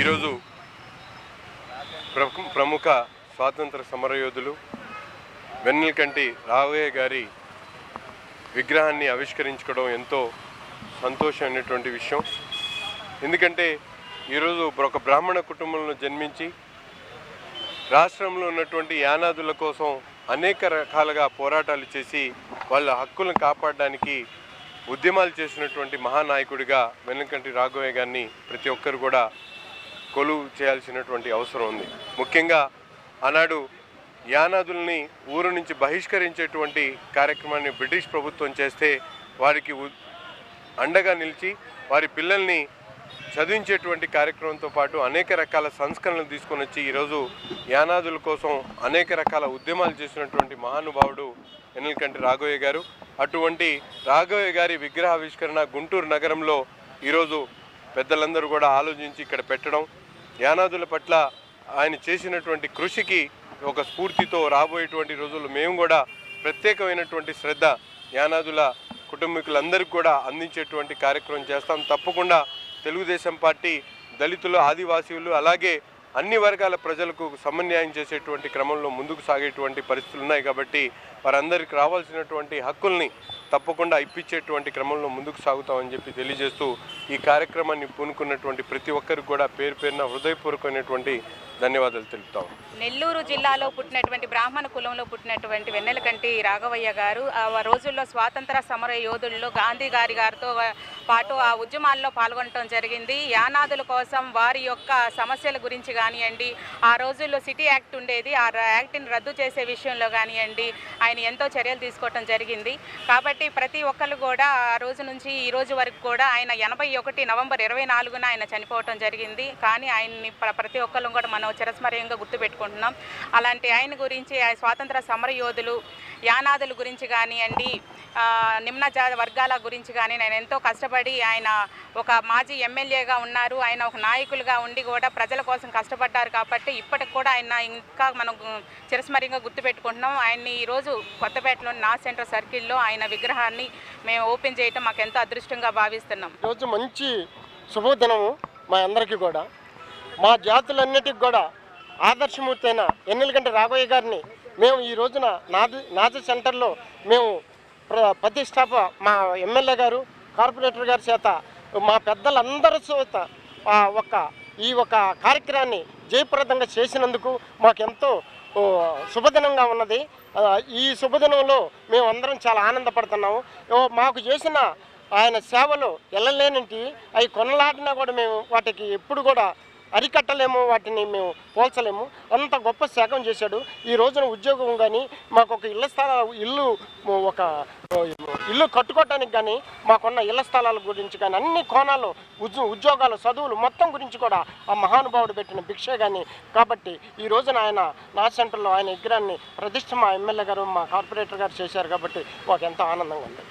ఈరోజు ప్రము- ప్రముఖ స్వాతంత్ర సమరయోధులు వెన్నెలకంటి రావయ్య గారి విగ్రహాన్ని ఆవిష్కరించుకోవడం ఎంతో సంతోషం అనేటువంటి విషయం. ఎందుకంటే ఈరోజు ఒక బ్రాహ్మణ కుటుంబంలో జన్మించి రాష్ట్రంలో ఉన్నటువంటి యానాదుల కోసం అనేక రకాలుగా పోరాటాలు చేసి వాళ్ళ హక్కులను కాపాడడానికి ఉద్యమాలు చేసినటువంటి మహానాయకుడిగా వెన్నకంటి రాఘవయ్య గారిని ప్రతి ఒక్కరు కూడా కొలువు చేయాల్సినటువంటి అవసరం ఉంది. ముఖ్యంగా ఆనాడు యానాదుల్ని ఊరు నుంచి బహిష్కరించేటువంటి కార్యక్రమాన్ని బ్రిటిష్ ప్రభుత్వం చేస్తే వారికి ఉ- అండగా నిలిచి వారి పిల్లల్ని చదివించేటువంటి కార్యక్రమంతో పాటు అనేక రకాల సంస్కరణలు తీసుకొని వచ్చి ఈరోజు యానాదుల కోసం అనేక రకాల ఉద్యమాలు చేసినటువంటి మహానుభావుడు ఎన్నికంటి రాఘవయ్య గారు. అటువంటి రాఘవయ్య గారి విగ్రహావిష్కరణ గుంటూరు నగరంలో ఈరోజు పెద్దలందరూ కూడా ఆలోచించి ఇక్కడ పెట్టడం యానాదుల పట్ల ఆయన చేసినటువంటి కృషికి ఒక స్ఫూర్తితో రాబోయేటువంటి రోజుల్లో మేము కూడా ప్రత్యేకమైనటువంటి శ్రద్ధ యానాదుల కుటుంబీకులందరికీ కూడా అందించేటువంటి కార్యక్రమం చేస్తాం. తప్పకుండా తెలుగుదేశం పార్టీ దళితులు ఆదివాసీలు అలాగే అన్ని వర్గాల ప్రజలకు సమన్యాయం చేసేటువంటి క్రమంలో ముందుకు సాగేటువంటి పరిస్థితులు ఉన్నాయి కాబట్టి వారందరికీ రావాల్సినటువంటి హక్కుల్ని తప్పకుండా ఇప్పించేటువంటి క్రమంలో ముందుకు సాగుతామని చెప్పి తెలియజేస్తూ ఈ కార్యక్రమాన్ని పూనుకున్నటువంటి ప్రతి ఒక్కరికి కూడా పేరు పేరున హృదయపూర్వకమైనటువంటి ధన్యవాదాలు తెలుపుతాం. నెల్లూరు జిల్లాలో పుట్టినటువంటి బ్రాహ్మణ కులంలో పుట్టినటువంటి వెన్నెలకంటి రాఘవయ్య గారు ఆ రోజుల్లో స్వాతంత్ర సమర యోధుల్లో గాంధీ గారి గారితో పాటు ఆ ఉద్యమాల్లో పాల్గొనడం జరిగింది. యానాదుల కోసం వారి యొక్క సమస్యల గురించి కానివ్వండి ఆ రోజుల్లో సిటీ యాక్ట్ ఉండేది. ఆ యాక్ట్ని రద్దు చేసే విషయంలో కానివ్వండి ఆయన ఎంతో చర్యలు తీసుకోవటం జరిగింది. కాబట్టి ప్రతి ఒక్కరు కూడా ఆ రోజు నుంచి ఈ రోజు వరకు కూడా ఆయన ఎనభై ఒకటి నవంబర్ ఇరవై నాలుగున ఆయన చనిపోవటం జరిగింది. కానీ ఆయన్ని ప్ర- ప్రతి ఒక్కరు కూడా మనం చిరస్మరణీయంగా గుర్తుపెట్టుకుంటున్నాం. అలాంటి ఆయన గురించి ఆయన స్వాతంత్ర సమర యోధులు యానాదుల గురించి కానివ్వండి నిమ్న జాతి వర్గాల గురించి కానీ నేను ఎంతో కష్టపడి ఆయన ఒక మాజీ ఎమ్మెల్యేగా ఉన్నారు ఆయన ఒక నాయకులుగా ఉండి కూడా ప్రజల కోసం కష్టపడ్డారు కాబట్టి ఇప్పటికి కూడా ఆయన ఇంకా మనం గు- గుర్తుపెట్టుకుంటున్నాం. ఆయన్ని ఈరోజు కొత్తపేటలోని నా సెంటర్ సర్కిల్లో ఆయన విగ్రహాన్ని మేము ఓపెన్ చేయటం మాకు ఎంతో అదృష్టంగా భావిస్తున్నాం. ఈరోజు మంచి శుభోదనము మా అందరికీ కూడా. మా జాతులన్నిటికి కూడా ఆదర్శమూర్తి అయిన ఎన్నెలకంట రాఘవయ్య గారిని మేము ఈ రోజున నాది నాది సెంటర్లో మేము ప్ర- ప్రతిష్టాప మా ఎమ్మెల్యే గారు కార్పొరేటర్ గారి చేత మా పెద్దలందరి చేత ఒక ఈ ఒక కార్యక్రమాన్ని జయప్రదంగా చేసినందుకు మాకెంతో శుభదినంగా ఉన్నది. ఈ శుభదినంలో మేము అందరం చాలా ఆనందపడుతున్నాము. మాకు చేసిన ఆయన సేవలు ఎల్లలేనింటి అవి కొనలాడినా కూడా మేము వాటికి ఎప్పుడు కూడా అరికట్టలేము వాటిని మేము పోల్చలేము. అంత గొప్ప శాఖం చేశాడు. ఈ రోజున ఉద్యోగం కానీ మాకు ఒక ఇళ్ళ స్థలాల ఇల్లు ఒక ఇల్లు కట్టుకోవటానికి కానీ మాకున్న ఇళ్ళ స్థలాల గురించి కానీ అన్ని కోణాలు ఉద్యోగాలు చదువులు మొత్తం గురించి కూడా ఆ మహానుభావుడు పెట్టిన భిక్షే కానీ కాబట్టి ఈ రోజున ఆయన నా సెంటర్లో ఆయన విగ్రహాన్ని ప్రతిష్ట మా ఎమ్మెల్యే గారు మా కార్పొరేటర్ గారు చేశారు కాబట్టి మాకు ఎంతో ఆనందంగా ఉంది.